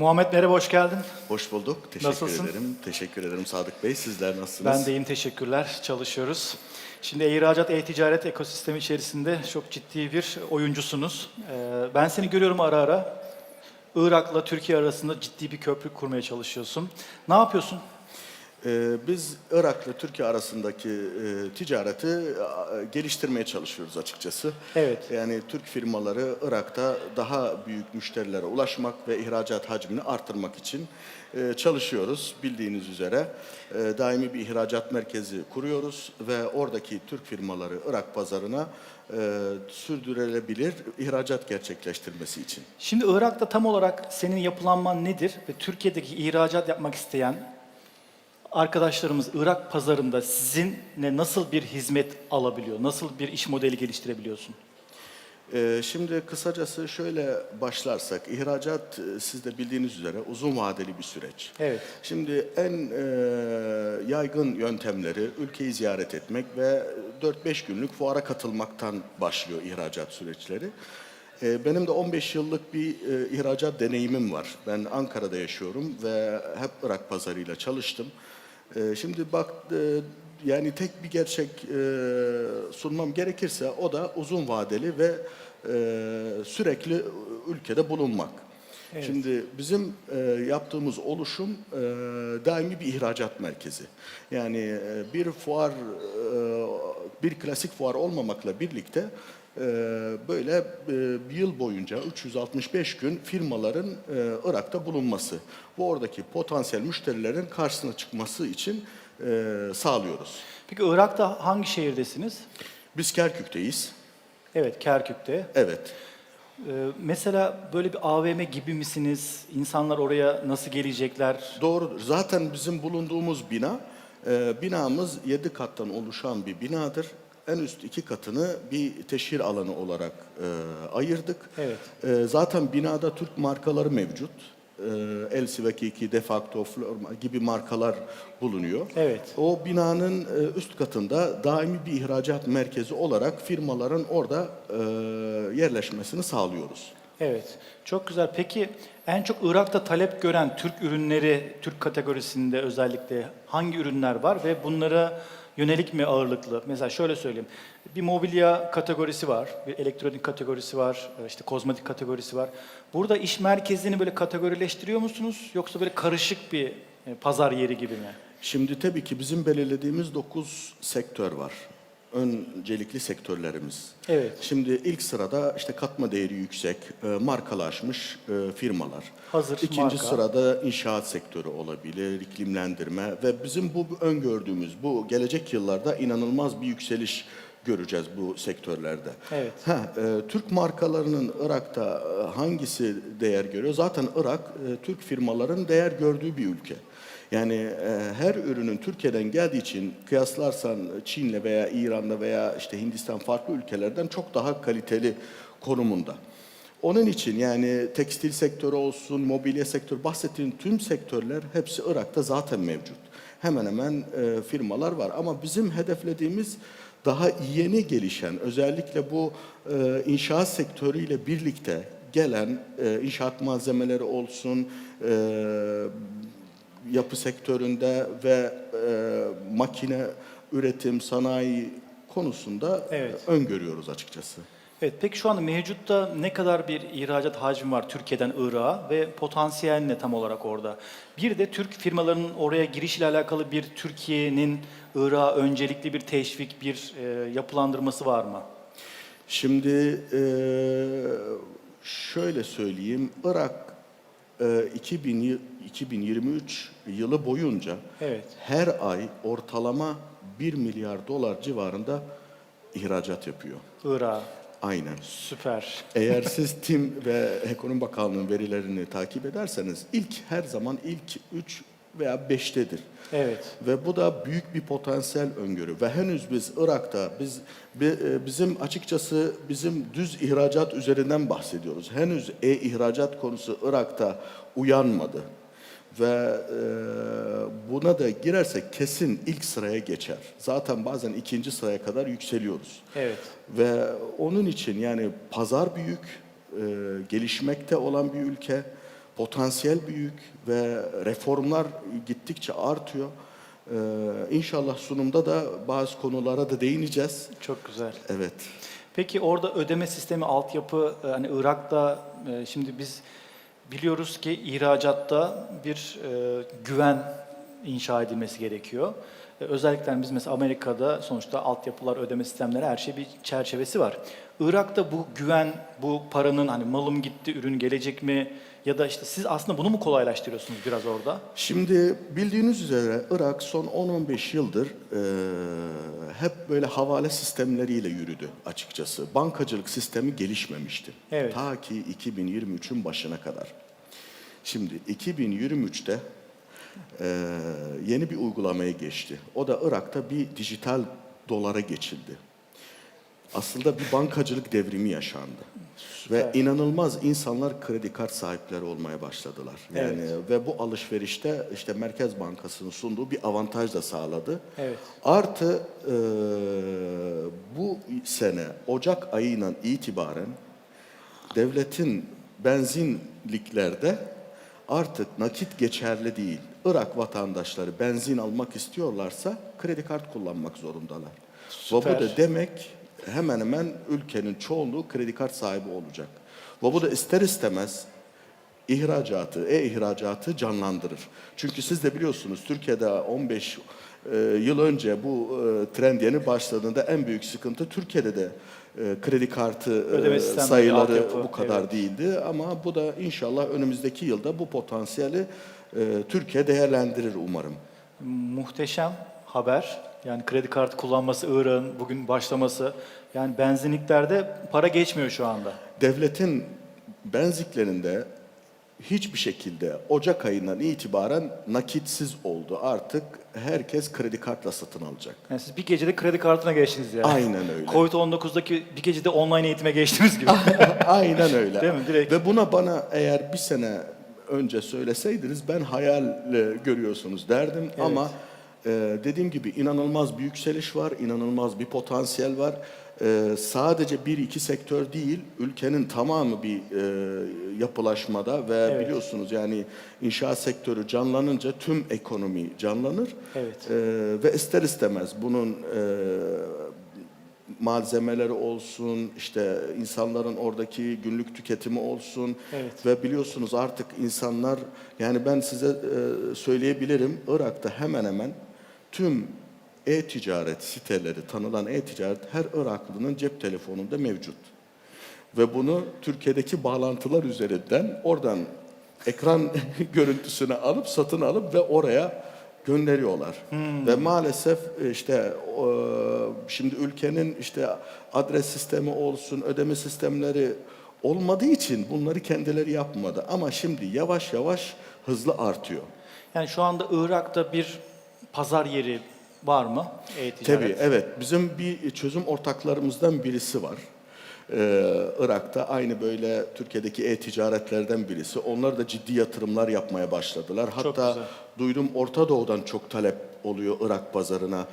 Muhammed merhaba, hoş geldin. Hoş bulduk. Teşekkür Nasılsın? ederim. Teşekkür ederim Sadık Bey. Sizler nasılsınız? Ben de iyiyim, teşekkürler. Çalışıyoruz. Şimdi ihracat, e-ticaret ekosistemi içerisinde çok ciddi bir oyuncusunuz. Ee, Ben seni görüyorum ara ara. Irak'la Türkiye arasında ciddi bir köprü kurmaya çalışıyorsun. Ne yapıyorsun? Ee, biz Irak'la Türkiye arasındaki e, ticareti e, geliştirmeye çalışıyoruz açıkçası. Evet. Yani Türk firmaları Irak'ta daha büyük müşterilere ulaşmak ve ihracat hacmini arttırmak için e, çalışıyoruz. Bildiğiniz üzere e, daimi bir ihracat merkezi kuruyoruz ve oradaki Türk firmaları Irak pazarına e, sürdürülebilir ihracat gerçekleştirmesi için. Şimdi Irak'ta tam olarak senin yapılanman nedir? Ve Türkiye'deki ihracat yapmak isteyen arkadaşlarımız Irak pazarında sizinle nasıl bir hizmet alabiliyor? Nasıl bir iş modeli geliştirebiliyorsun? Ee, Şimdi kısacası şöyle başlarsak, ihracat e, siz de bildiğiniz üzere uzun vadeli bir süreç. Evet. Şimdi en e, yaygın yöntemleri ülkeyi ziyaret etmek ve 4-5 günlük fuara katılmaktan başlıyor ihracat süreçleri. E, benim de 15 yıllık bir e, ihracat deneyimim var. Ben Ankara'da yaşıyorum ve hep Irak pazarıyla çalıştım. E, şimdi bak e, yani tek bir gerçek e, sunmam gerekirse o da uzun vadeli ve e, sürekli ülkede bulunmak. Şimdi bizim e, yaptığımız oluşum e, daimi bir ihracat merkezi. Yani e, bir fuar, e, bir klasik fuar olmamakla birlikte böyle e, bir yıl boyunca 365 gün firmaların e, Irak'ta bulunması ve oradaki potansiyel müşterilerin karşısına çıkması için e, sağlıyoruz. Peki Irak'ta hangi şehirdesiniz? Biz Kerkük'teyiz. Evet, Kerkük'te. Evet. Ee, mesela böyle bir AVM gibi misiniz? İnsanlar oraya nasıl gelecekler? Doğru. Zaten bizim bulunduğumuz bina, binamız 7 kattan oluşan bir binadır. En üst iki katını bir teşhir alanı olarak e, ayırdık. Evet. E, zaten binada Türk markaları mevcut. E, El Sivakiki, Defacto, Florma gibi markalar bulunuyor. Evet. O binanın e, üst katında daimi bir ihracat merkezi olarak firmaların orada e, yerleşmesini sağlıyoruz. Evet, çok güzel. Peki en çok Irak'ta talep gören Türk ürünleri, Türk kategorisinde özellikle hangi ürünler var ve bunlara yönelik mi ağırlıklı? Mesela şöyle söyleyeyim. Bir mobilya kategorisi var, bir elektronik kategorisi var, işte kozmetik kategorisi var. Burada iş merkezini böyle kategorileştiriyor musunuz yoksa böyle karışık bir e, pazar yeri gibi mi? Şimdi tabii ki bizim belirlediğimiz 9 sektör var. Öncelikli sektörlerimiz. Evet. Şimdi ilk sırada işte katma değeri yüksek, e, markalaşmış e, firmalar. Hazır İkinci marka. sırada inşaat sektörü olabilir, iklimlendirme ve bizim bu öngördüğümüz bu gelecek yıllarda inanılmaz bir yükseliş göreceğiz bu sektörlerde. Evet. Ha, e, Türk markalarının Irak'ta e, hangisi değer görüyor? Zaten Irak e, Türk firmaların değer gördüğü bir ülke. Yani e, her ürünün Türkiye'den geldiği için kıyaslarsan Çin'le veya İran'la veya işte Hindistan farklı ülkelerden çok daha kaliteli konumunda. Onun için yani tekstil sektörü olsun, mobilya sektörü, bahsettiğim tüm sektörler hepsi Irak'ta zaten mevcut. Hemen hemen e, firmalar var ama bizim hedeflediğimiz daha yeni gelişen, özellikle bu e, inşaat sektörüyle birlikte gelen e, inşaat malzemeleri olsun, e, yapı sektöründe ve e, makine üretim, sanayi konusunda Evet. öngörüyoruz açıkçası. Evet, peki şu anda mevcutta ne kadar bir ihracat hacmi var Türkiye'den Irak'a ve potansiyel ne tam olarak orada? Bir de Türk firmalarının oraya girişiyle alakalı bir Türkiye'nin Irak'a öncelikli bir teşvik, bir e, yapılandırması var mı? Şimdi e, şöyle söyleyeyim, Irak e, 2000 yı- 2023 yılı boyunca Evet. her ay ortalama 1 milyar dolar civarında ihracat yapıyor. Irak'a. Aynen. Süper. Eğer siz TİM ve Ekonomi Bakanlığı'nın verilerini takip ederseniz ilk her zaman ilk 3 veya 5'tedir. Evet. Ve bu da büyük bir potansiyel öngörü. Ve henüz biz Irak'ta, biz bi- e, bizim açıkçası bizim düz ihracat üzerinden bahsediyoruz. Henüz e-ihracat konusu Irak'ta uyanmadı. Ve e, buna da girersek kesin ilk sıraya geçer. Zaten bazen ikinci sıraya kadar yükseliyoruz. Evet. Ve onun için yani pazar büyük, e, gelişmekte olan bir ülke, Potansiyel büyük ve reformlar gittikçe artıyor. Ee, inşallah sunumda da bazı konulara da değineceğiz. Çok güzel. Evet. Peki orada ödeme sistemi, altyapı, e, hani Irak'ta e, şimdi biz biliyoruz ki ihracatta bir e, güven inşa edilmesi gerekiyor. E, özellikle biz mesela Amerika'da sonuçta altyapılar, ödeme sistemleri her şey bir çerçevesi var. Irak'ta bu güven, bu paranın hani malım gitti, ürün gelecek mi ya da işte siz aslında bunu mu kolaylaştırıyorsunuz biraz orada? Şimdi bildiğiniz üzere Irak son 10-15 yıldır eee, hep böyle havale sistemleriyle yürüdü açıkçası. Bankacılık sistemi gelişmemişti. Evet. Ta ki 2023'ün başına kadar. Şimdi 2023'te eee, yeni bir uygulamaya geçti. O da Irak'ta bir dijital dolara geçildi. Aslında bir bankacılık devrimi yaşandı. Ve inanılmaz insanlar kredi kart sahipleri olmaya başladılar. Yani ve bu alışverişte işte Merkez Bankası'nın sunduğu bir avantaj da sağladı. Evet. Artı e, bu sene Ocak ayından itibaren devletin benzinliklerde artık nakit geçerli değil. Irak vatandaşları benzin almak istiyorlarsa kredi kart kullanmak zorundalar. Ve bu Süper. da demek hemen hemen ülkenin çoğunluğu kredi kart sahibi olacak. Ve bu da ister istemez ihracatı, e-ihracatı canlandırır. Çünkü siz de biliyorsunuz Türkiye'de 15 e, yıl önce bu e, trend yeni başladığında en büyük sıkıntı Türkiye'de de e, kredi kartı e, sayıları altyapı, bu kadar evet. değildi. Ama bu da inşallah önümüzdeki yılda bu potansiyeli e, Türkiye değerlendirir umarım. Muhteşem haber. Yani kredi kartı kullanması Irak'ın bugün başlaması. Yani benzinliklerde para geçmiyor şu anda. Devletin benziklerinde hiçbir şekilde Ocak ayından itibaren nakitsiz oldu. Artık herkes kredi kartla satın alacak. Yani siz bir gecede kredi kartına geçtiniz yani. Aynen öyle. Covid-19'daki bir gecede online eğitime geçtiniz gibi. Aynen öyle. Değil mi? Direkt. Ve buna bana eğer bir sene önce söyleseydiniz ben hayal e, görüyorsunuz derdim ama e, dediğim gibi inanılmaz bir yükseliş var, inanılmaz bir potansiyel var. E, sadece bir iki sektör değil, ülkenin tamamı bir e, yapılaşmada ve Evet. biliyorsunuz yani inşaat sektörü canlanınca tüm ekonomi canlanır. Evet. E, ve ister istemez bunun e, malzemeleri olsun, işte insanların oradaki günlük tüketimi olsun Evet. ve biliyorsunuz artık insanlar yani ben size e, söyleyebilirim Irak'ta hemen hemen tüm e-ticaret siteleri, tanılan e-ticaret her Iraklı'nın cep telefonunda mevcut. Ve bunu Türkiye'deki bağlantılar üzerinden oradan ekran görüntüsünü alıp satın alıp ve oraya gönderiyorlar. Ve maalesef e, işte şimdi ülkenin işte adres sistemi olsun, ödeme sistemleri olmadığı için bunları kendileri yapmadı. Ama şimdi yavaş yavaş hızlı artıyor. Yani şu anda Irak'ta bir pazar yeri var mı? E-ticaret. Tabii evet. Bizim bir çözüm ortaklarımızdan birisi var. Ee, Irak'ta aynı böyle Türkiye'deki e-ticaretlerden birisi. Onlar da ciddi yatırımlar yapmaya başladılar. Hatta güzel. duydum Orta Doğu'dan çok talep oluyor Irak pazarına.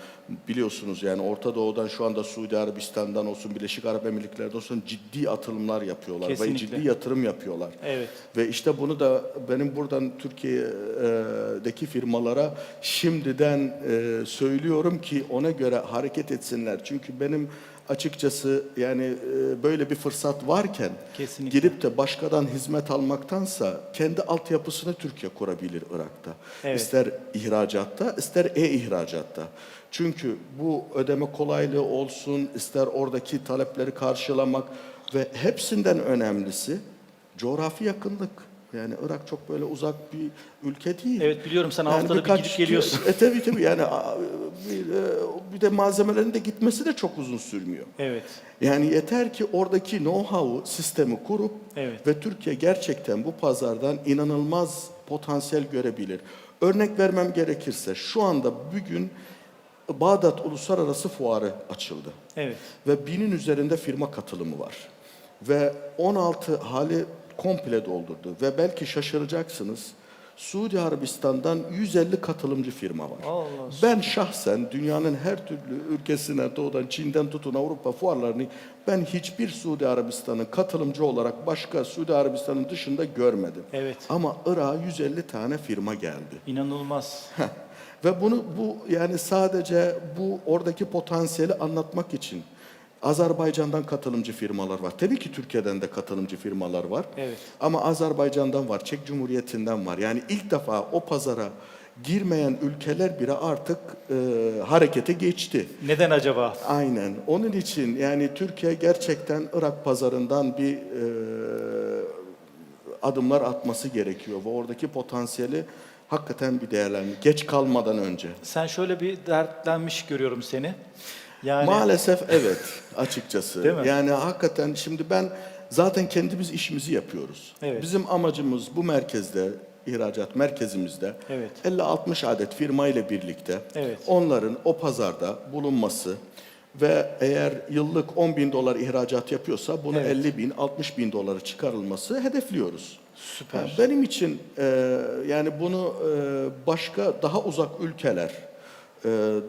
Biliyorsunuz yani Orta Doğu'dan şu anda Suudi Arabistan'dan olsun, Birleşik Arap Emirlikleri'nden olsun ciddi atılımlar yapıyorlar. Ve Kesinlikle. ciddi yatırım yapıyorlar. Evet. Ve işte bunu da benim buradan Türkiye'deki firmalara şimdiden e, söylüyorum ki ona göre hareket etsinler. Çünkü benim açıkçası yani e, böyle bir fırsat varken Kesinlikle. gidip de başkadan hizmet almaktansa kendi altyapısını Türkiye kurabilir Irak'ta. Evet. İster ihracatta, ister e-ihracatta. Çünkü bu ödeme kolaylığı olsun, ister oradaki talepleri karşılamak ve hepsinden önemlisi coğrafi yakınlık. Yani Irak çok böyle uzak bir ülke değil. Evet biliyorum sen haftada bir birkaç gidip geliyorsun. E tabii tabii yani bir, e, bir de malzemelerin de gitmesi de çok uzun sürmüyor. Evet. Yani yeter ki oradaki know-how'u, sistemi kurup Evet. ve Türkiye gerçekten bu pazardan inanılmaz potansiyel görebilir. Örnek vermem gerekirse şu anda bugün Bağdat Uluslararası Fuarı açıldı. Evet. Ve binin üzerinde firma katılımı var. Ve 16 hali komple doldurdu. Ve belki şaşıracaksınız. Suudi Arabistan'dan 150 katılımcı firma var. Allah Ben şahsen dünyanın her türlü ülkesine, doğudan Çin'den tutun Avrupa fuarlarını ben hiçbir Suudi Arabistan'ın katılımcı olarak başka Suudi Arabistan'ın dışında görmedim. Evet. Ama Irak'a 150 tane firma geldi. İnanılmaz. Ve bunu bu yani sadece bu oradaki potansiyeli anlatmak için Azerbaycan'dan katılımcı firmalar var. Tabii ki Türkiye'den de katılımcı firmalar var. Evet. Ama Azerbaycan'dan var, Çek Cumhuriyeti'nden var. Yani ilk defa o pazara girmeyen ülkeler bile artık e, harekete geçti. Neden acaba? Aynen. Onun için yani Türkiye gerçekten Irak pazarından bir e, adımlar atması gerekiyor ve oradaki potansiyeli hakikaten bir değerlendir. Geç kalmadan önce. Sen şöyle bir dertlenmiş görüyorum seni. Yani Maalesef evet açıkçası. Değil mi? Yani hakikaten şimdi ben zaten kendimiz işimizi yapıyoruz. Evet. Bizim amacımız bu merkezde ihracat merkezimizde Evet. 50-60 adet firma ile birlikte Evet. onların o pazarda bulunması ve eğer yıllık 10 bin dolar ihracat yapıyorsa bunu Evet. 50 bin 60 bin dolara çıkarılması hedefliyoruz. Süper. Yani benim için e, yani bunu e, başka daha uzak ülkeler,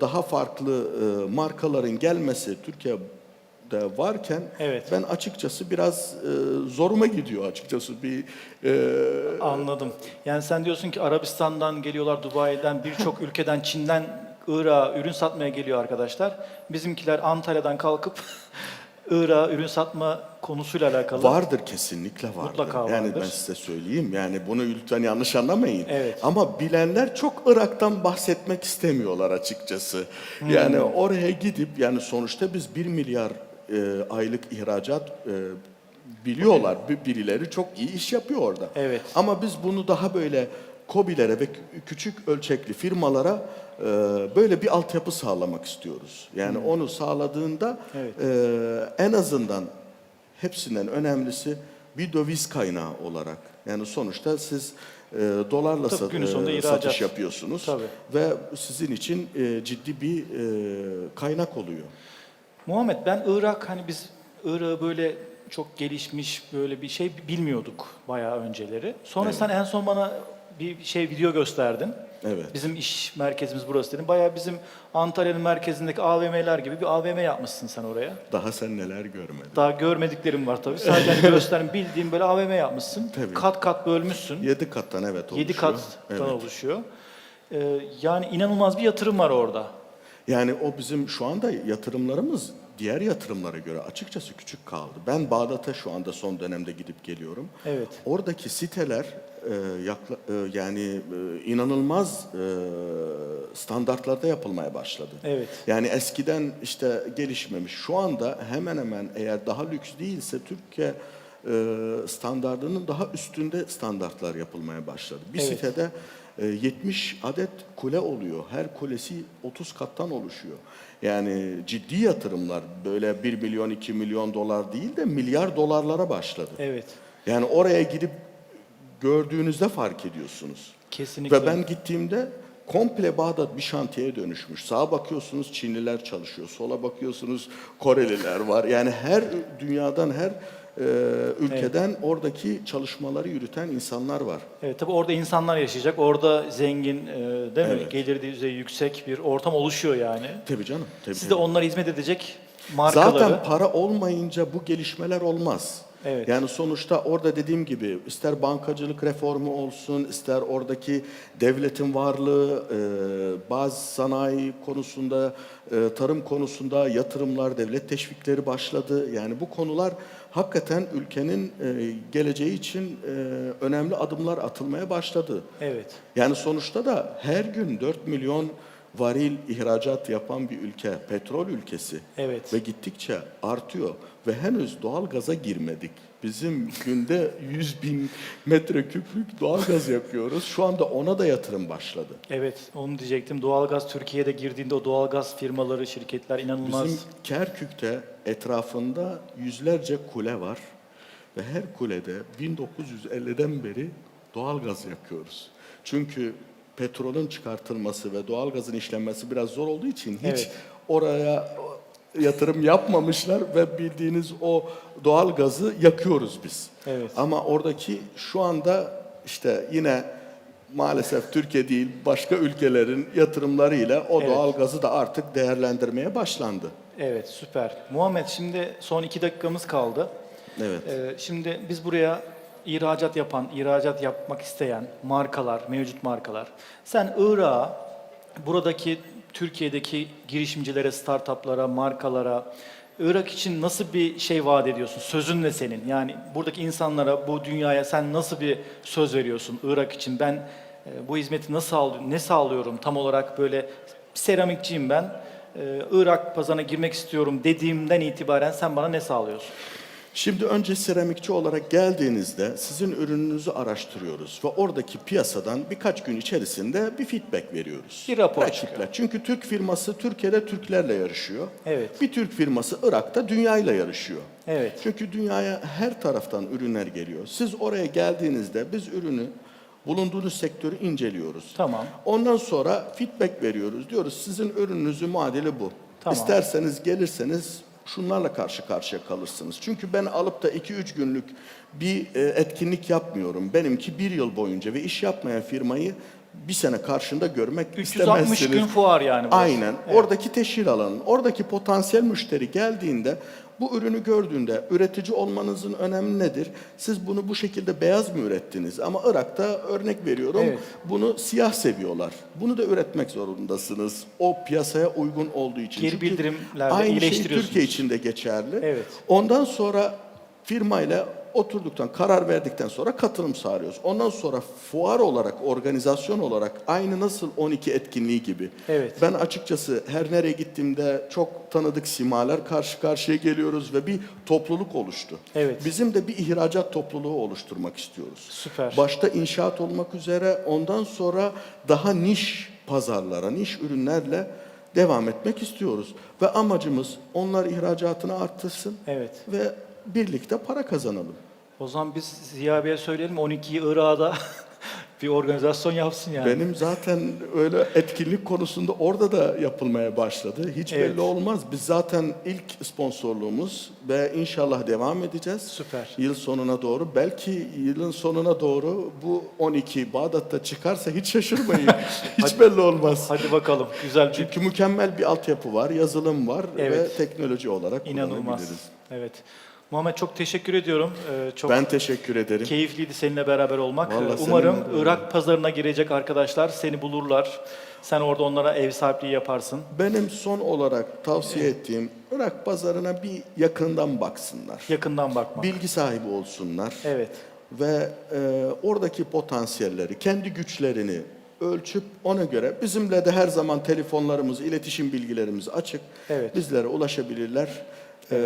daha farklı e, markaların gelmesi Türkiye'de varken Evet. ben açıkçası biraz e, zoruma gidiyor açıkçası bir e, Anladım. Yani sen diyorsun ki Arabistan'dan geliyorlar, Dubai'den, birçok ülkeden, Çin'den Irak'a ürün satmaya geliyor arkadaşlar. Bizimkiler Antalya'dan kalkıp Irak'a ürün satma konusuyla alakalı. Vardır kesinlikle vardır. Mutlaka Yani vardır. ben size söyleyeyim yani bunu lütfen yanlış anlamayın. Evet. Ama bilenler çok Irak'tan bahsetmek istemiyorlar açıkçası. Hmm. Yani oraya gidip yani sonuçta biz 1 milyar e, aylık ihracat e, biliyorlar. Bir- Birileri çok iyi iş yapıyor orada. Evet. Ama biz bunu daha böyle KOBİ'lere ve kü- küçük ölçekli firmalara e, böyle bir altyapı sağlamak istiyoruz. Yani onu sağladığında Hmm. Evet. e, en azından hepsinden önemlisi bir döviz kaynağı olarak. Yani sonuçta siz e, dolarla Tabii sa- günün sonunda e, ihracat. satış yapıyorsunuz Tabii. ve sizin için e, ciddi bir e, kaynak oluyor. Muhammed ben Irak hani biz Irak'ı böyle çok gelişmiş böyle bir şey bilmiyorduk bayağı önceleri. Sonra sen en son bana bir şey video gösterdin. Evet. Bizim iş merkezimiz burası dedim. Bayağı bizim Antalya'nın merkezindeki AVM'ler gibi bir AVM yapmışsın sen oraya. Daha sen neler görmedin. Daha görmediklerim var tabii. Sadece hani gösterim bildiğim böyle AVM yapmışsın. Tabii. Kat kat bölmüşsün. Yedi kattan evet oluşuyor. 7 kattan Evet. oluşuyor. Ee, yani inanılmaz bir yatırım var orada. Yani o bizim şu anda yatırımlarımız diğer yatırımlara göre açıkçası küçük kaldı. Ben Bağdat'a şu anda son dönemde gidip geliyorum. Evet. Oradaki siteler e, yakla- e, yani e, inanılmaz e, standartlarda yapılmaya başladı. Evet. Yani eskiden işte gelişmemiş. Şu anda hemen hemen eğer daha lüks değilse Türkiye e, standardının daha üstünde standartlar yapılmaya başladı. Bir Evet. sitede 70 adet kule oluyor. Her kulesi 30 kattan oluşuyor. Yani ciddi yatırımlar böyle 1 milyon 2 milyon dolar değil de milyar dolarlara başladı. Evet. Yani oraya gidip gördüğünüzde fark ediyorsunuz. Kesinlikle. Ve ben gittiğimde komple Bağdat bir şantiyeye dönüşmüş. Sağa bakıyorsunuz Çinliler çalışıyor, sola bakıyorsunuz Koreliler var. Yani her dünyadan her e, ülkeden oradaki çalışmaları yürüten insanlar var. Evet tabii orada insanlar yaşayacak. Orada zengin, e, değil mi? Evet. Gelir düzeyi yüksek bir ortam oluşuyor yani. Tabii canım. Tabii Siz de canım. onlara hizmet edecek markaları. Zaten para olmayınca bu gelişmeler olmaz. Evet. Yani sonuçta orada dediğim gibi ister bankacılık reformu olsun, ister oradaki devletin varlığı, e, bazı sanayi konusunda, e, tarım konusunda yatırımlar, devlet teşvikleri başladı. Yani bu konular hakikaten ülkenin e, geleceği için e, önemli adımlar atılmaya başladı. Evet. Yani sonuçta da her gün 4 milyon varil ihracat yapan bir ülke, petrol ülkesi. Evet. Ve gittikçe artıyor ve henüz doğal gaza girmedik. Bizim günde 100 bin metreküplük doğal gaz yakıyoruz. Şu anda ona da yatırım başladı. Evet, onu diyecektim. Doğalgaz Türkiye'de girdiğinde o doğalgaz firmaları, şirketler inanılmaz. Bizim Kerkük'te etrafında yüzlerce kule var ve her kulede 1950'den beri doğal gaz yakıyoruz. Çünkü petrolün çıkartılması ve doğal gazın işlenmesi biraz zor olduğu için hiç Evet. oraya yatırım yapmamışlar ve bildiğiniz o doğal gazı yakıyoruz biz. Evet. Ama oradaki şu anda işte yine maalesef Türkiye değil başka ülkelerin yatırımlarıyla o Evet. doğal gazı da artık değerlendirmeye başlandı. Evet, süper. Muhammed şimdi son iki dakikamız kaldı. Evet. Ee, şimdi biz buraya ihracat yapan, ihracat yapmak isteyen markalar, mevcut markalar. Sen Irak'a, buradaki Türkiye'deki girişimcilere, startuplara, markalara, Irak için nasıl bir şey vaat ediyorsun? Sözün ne senin? Yani buradaki insanlara, bu dünyaya sen nasıl bir söz veriyorsun Irak için? Ben e, bu hizmeti nasıl sağlıyorum, ne sağlıyorum tam olarak böyle seramikçiyim ben. e, Irak pazarına girmek istiyorum dediğimden itibaren sen bana ne sağlıyorsun? Şimdi önce seramikçi olarak geldiğinizde sizin ürününüzü araştırıyoruz ve oradaki piyasadan birkaç gün içerisinde bir feedback veriyoruz. Bir rapor Rakipler. çıkıyor. Çünkü Türk firması Türkiye'de Türklerle yarışıyor. Evet. Bir Türk firması Irak'ta dünyayla yarışıyor. Evet. Çünkü dünyaya her taraftan ürünler geliyor. Siz oraya geldiğinizde biz ürünü bulunduğunuz sektörü inceliyoruz. Tamam. Ondan sonra feedback veriyoruz. Diyoruz sizin ürününüzün muadili bu. Tamam. İsterseniz gelirseniz şunlarla karşı karşıya kalırsınız. Çünkü ben alıp da 2-3 günlük bir e, etkinlik yapmıyorum. Benimki bir yıl boyunca ve iş yapmayan firmayı bir sene karşında görmek 360 istemezsiniz. gün fuar yani burası. Aynen. Evet. Oradaki teşhir alanın, oradaki potansiyel müşteri geldiğinde bu ürünü gördüğünde üretici olmanızın önemi nedir? Siz bunu bu şekilde beyaz mı ürettiniz? Ama Irak'ta örnek veriyorum Evet. bunu siyah seviyorlar. Bunu da üretmek zorundasınız. O piyasaya uygun olduğu için. Geri bildirimlerle Aynı şey. Türkiye için de geçerli. Evet. Ondan sonra firmayla oturduktan, karar verdikten sonra katılım sağlıyoruz. Ondan sonra fuar olarak, organizasyon olarak aynı nasıl 12 etkinliği gibi. Evet. Ben açıkçası her nereye gittiğimde çok tanıdık simalar karşı karşıya geliyoruz ve bir topluluk oluştu. Evet. Bizim de bir ihracat topluluğu oluşturmak istiyoruz. Süper. Başta inşaat olmak üzere ondan sonra daha niş pazarlara, niş ürünlerle devam etmek istiyoruz. Ve amacımız onlar ihracatını arttırsın Evet. ve birlikte para kazanalım. O zaman biz Ziya Bey'e söyleyelim 12'yi Irak'da bir organizasyon yapsın yani. Benim zaten öyle etkinlik konusunda orada da yapılmaya başladı. Hiç Evet. belli olmaz. Biz zaten ilk sponsorluğumuz ve inşallah devam edeceğiz. Süper. Yıl sonuna doğru. Belki yılın sonuna doğru bu 12 Bağdat'ta çıkarsa hiç şaşırmayın. hiç belli olmaz. Hadi bakalım. Güzel bir Çünkü mükemmel bir altyapı var, yazılım var Evet. ve teknoloji olarak inanılmaz. kullanabiliriz. Evet. Muhammed çok teşekkür ediyorum. Ee, çok Ben teşekkür ederim. keyifliydi seninle beraber olmak. Vallahi Ee, Umarım. Irak pazarına girecek arkadaşlar seni bulurlar. Sen orada onlara ev sahipliği yaparsın. Benim son olarak tavsiye ettiğim Irak pazarına bir yakından baksınlar. Yakından bakmak. Bilgi sahibi olsunlar. Evet. Ve e, oradaki potansiyelleri, kendi güçlerini ölçüp ona göre bizimle de her zaman telefonlarımız, iletişim bilgilerimiz açık. Evet. Bizlere ulaşabilirler. E,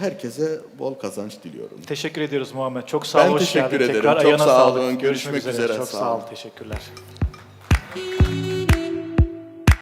herkese bol kazanç diliyorum. Teşekkür ediyoruz Muhammed. Çok sağ Ben ol. hoş teşekkür geldin. ederim. Tekrar Çok ayağına sağ sağlık. olun. Görüşmek üzere. Çok Sağ ol. Teşekkürler.